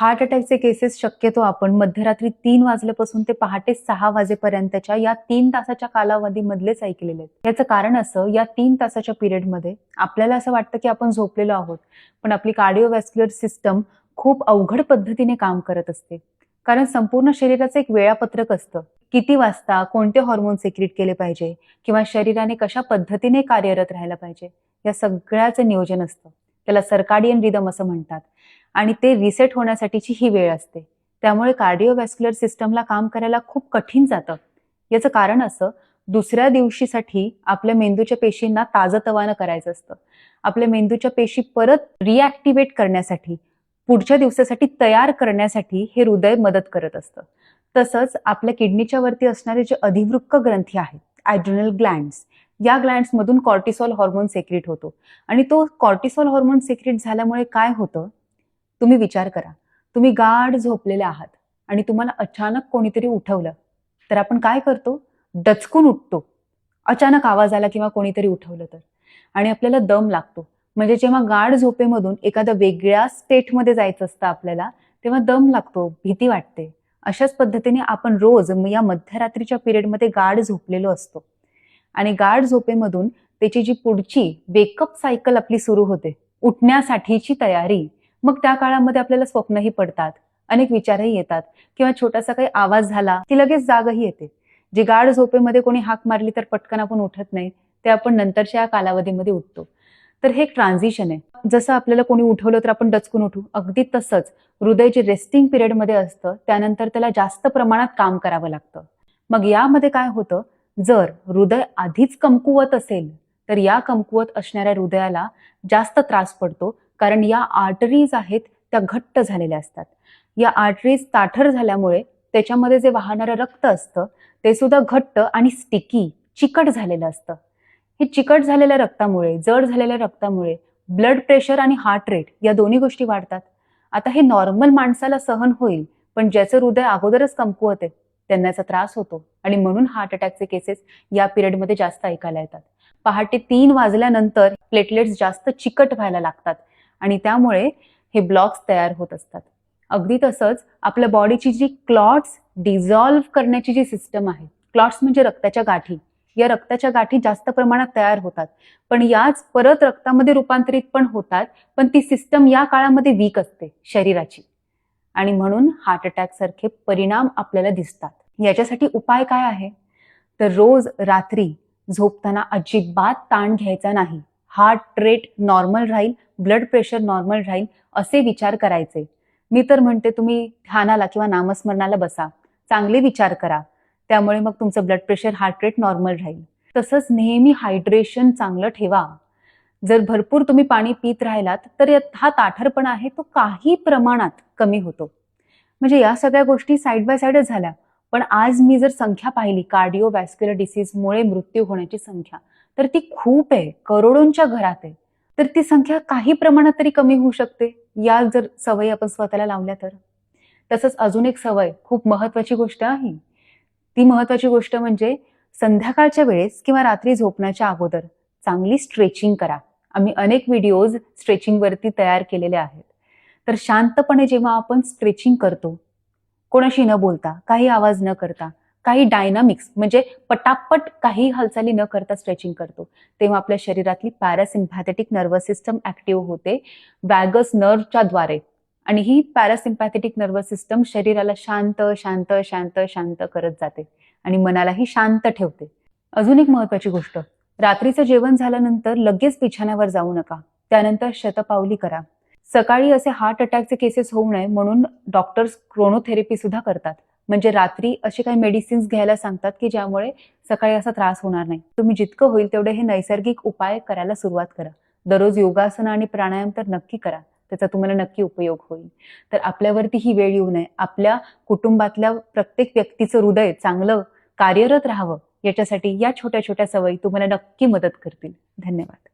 Heart अटॅकचे cases शक्यतो आपण मध्यरात्री तीन वाजल्यापासून ते पहाटे सहा वाजेपर्यंतच्या या तीन तासाच्या कालावधीमधलेच ऐकलेले आहेत. याचं कारण असं या तीन तासाच्या पिरियडमध्ये आपल्याला असं वाटतं की आपण झोपलेलो आहोत पण आपली कार्डिओवॅस्क्युलर सिस्टम खूप अवघड पद्धतीने काम करत असते. कारण संपूर्ण शरीराचं एक वेळापत्रक असतं. किती वाजता कोणते हॉर्मोन सिक्रिट केले पाहिजे किंवा शरीराने कशा पद्धतीने कार्यरत राहायला पाहिजे या सगळ्याचं नियोजन असतं. त्याला सर्काडियन रिदम असं म्हणतात. आणि ते रिसेट होण्यासाठीची ही वेळ असते. त्यामुळे कार्डिओवॅस्क्युलर सिस्टमला काम करायला खूप कठीण जातं. याचं कारण असं दुसऱ्या दिवशीसाठी आपल्या मेंदूच्या पेशींना ताजतवानं करायचं असतं. आपल्या मेंदूच्या पेशी परत रिॲक्टिवेट करण्यासाठी पुढच्या दिवसासाठी तयार करण्यासाठी हे हृदय मदत करत असतं. तसंच आपल्या किडनीच्या वरती असणारे जे अधिवृक्क ग्रंथी आहेत ॲड्रिनल ग्लँड्स या ग्लँड्समधून कॉर्टिसॉल हॉर्मोन सेक्रेट होतो. आणि तो कॉर्टिसॉल हॉर्मोन सेक्रेट झाल्यामुळे काय होतं? तुम्ही विचार करा. तुम्ही गाढ झोपलेले आहात आणि तुम्हाला अचानक कोणीतरी उठवलं. तर आपण काय करतो? डचकून उठतो. अचानक आवाज आला किंवा कोणीतरी उठवलं तर. आणि आपल्याला दम लागतो. म्हणजे जेव्हा गाढ झोपेमधून एखाद्या वेगळ्या स्टेटमध्ये जायचं असतं आपल्याला तेव्हा दम लागतो भीती वाटते. अशाच पद्धतीने आपण रोज या मध्यरात्रीच्या पिरियडमध्ये गाढ झोपलेलो असतो. आणि गाढ झोपेमधून त्याची जी पुढची वेकअप सायकल आपली सुरू होते उठण्यासाठीची तयारी मग त्या काळामध्ये आपल्याला स्वप्नही पडतात अनेक विचारही येतात किंवा छोटासा काही आवाज झाला की लगेच जागही येते. जी गाढ झोपेमध्ये कोणी हाक मारली तर पटकन आपण उठत नाही ते आपण नंतरच्या या कालावधीमध्ये उठतो. तर हे एक ट्रान्झिशन आहे. जसं आपल्याला कोणी उठवलं तर आपण डचकून उठू अगदी तसंच हृदय जे रेस्टिंग पिरियडमध्ये असतं त्यानंतर त्याला जास्त प्रमाणात काम करावं लागतं. मग यामध्ये काय होतं? जर हृदय आधीच कमकुवत असेल तर या कमकुवत असणाऱ्या हृदयाला जास्त त्रास पडतो कारण या आर्टरीज आहेत त्या घट्ट झालेल्या असतात. या आर्टरीज ताठर झाल्यामुळे त्याच्यामध्ये जे वाहणारं रक्त असतं ते सुद्धा घट्ट आणि स्टिकी चिकट झालेलं असतं. हे चिकट झालेल्या रक्तामुळे जड झालेल्या रक्तामुळे ब्लड प्रेशर आणि हार्ट रेट या दोन्ही गोष्टी वाढतात. आता हे नॉर्मल माणसाला सहन होईल पण ज्याचं हृदय अगोदरच कमकुवत आहे त्यांना याचा त्रास होतो. आणि म्हणून हार्ट अटॅकचे केसेस या पिरियडमध्ये जास्त ऐकायला येतात. पहाटे तीन वाजल्यानंतर प्लेटलेट्स जास्त चिकट व्हायला लागतात. आणि त्यामुळे हे ब्लॉक्स तयार होत असतात. अगदी तसंच आपल्या बॉडीची जी क्लॉट्स डिझॉल्व्ह करण्याची जी सिस्टम आहे क्लॉट्स म्हणजे रक्ताच्या गाठी. या रक्ताच्या गाठी जास्त प्रमाणात तयार होतात. पण याच परत रक्तामध्ये रूपांतरित पण होतात पण ती सिस्टम या काळामध्ये वीक असते शरीराची. आणि म्हणून हार्ट अटॅक सारखे परिणाम आपल्याला दिसतात. याच्यासाठी उपाय काय आहे? तर रोज रात्री झोपताना अजिबात ताण घ्यायचा नाही. हार्ट रेट नॉर्मल राहील ब्लड प्रेशर नॉर्मल राहील असे विचार करायचे. मी तर म्हणते तुम्ही ध्यानाला किंवा नामस्मरणाला बसा. चांगले विचार करा. त्यामुळे मग तुमचं blood pressure heart rate normal राहील. तसंच नेहमी हायड्रेशन चांगलं ठेवा. जर भरपूर तुम्ही पाणी पित राहिलात तर हा ताठरपणा आहे तो काही प्रमाणात कमी होतो. म्हणजे या सगळ्या गोष्टी साईड बाय साईडच झाल्या. पण आज मी जर संख्या पाहिली कार्डिओवॅस्क्युलर डिसीजमुळे मृत्यू होण्याची संख्या तर ती खूप आहे. करोडोंच्या घरात आहे. तर ती संख्या काही प्रमाणात तरी कमी होऊ शकते. या जर सवयी आपण स्वतःला लावल्या तर. तसंच अजून एक सवय खूप महत्वाची गोष्ट आहे. ती महत्वाची गोष्ट म्हणजे संध्याकाळच्या वेळेस किंवा रात्री झोपण्याच्या अगोदर चांगली स्ट्रेचिंग करा. आम्ही अनेक व्हिडिओज स्ट्रेचिंगवरती तयार केलेले आहेत. तर शांतपणे जेव्हा आपण स्ट्रेचिंग करतो कोणाशी न बोलता काही आवाज न करता काही डायनामिक्स म्हणजे पटापट काही हालचाली न करता स्ट्रेचिंग करतो. तेव्हा आपल्या शरीरातली पॅरासिम्पॅथेटिक नर्वस सिस्टम ऍक्टिव्ह होते. वॅगस नर्वच्या द्वारे. आणि ही पॅरासिम्पॅथेटिक नर्वस सिस्टम शरीराला शांत शांत शांत शांत करत जाते. आणि मनालाही शांत ठेवते. अजून एक महत्वाची गोष्ट. रात्रीचं जेवण झाल्यानंतर लगेच बिछाण्यावर जाऊ नका. त्यानंतर शतपावली करा. सकाळी असे हार्ट अटॅकचे केसेस होऊ नये म्हणून डॉक्टर्स क्रोनोथेरपी सुद्धा करतात. म्हणजे रात्री असे काही मेडिसिन्स घ्यायला सांगतात की ज्यामुळे सकाळी असा त्रास होणार नाही. तुम्ही जितकं होईल तेवढे हे नैसर्गिक उपाय करायला सुरुवात करा. दररोज योगासन आणि प्राणायाम तर नक्की करा. त्याचा तुम्हाला नक्की उपयोग होईल. तर आपल्यावरती ही वेळ येऊ नये. आपल्या कुटुंबातल्या प्रत्येक व्यक्तीचं हृदय चांगलं कार्यरत राहावं याच्यासाठी या छोट्या छोट्या सवयी तुम्हाला नक्की मदत करतील. धन्यवाद.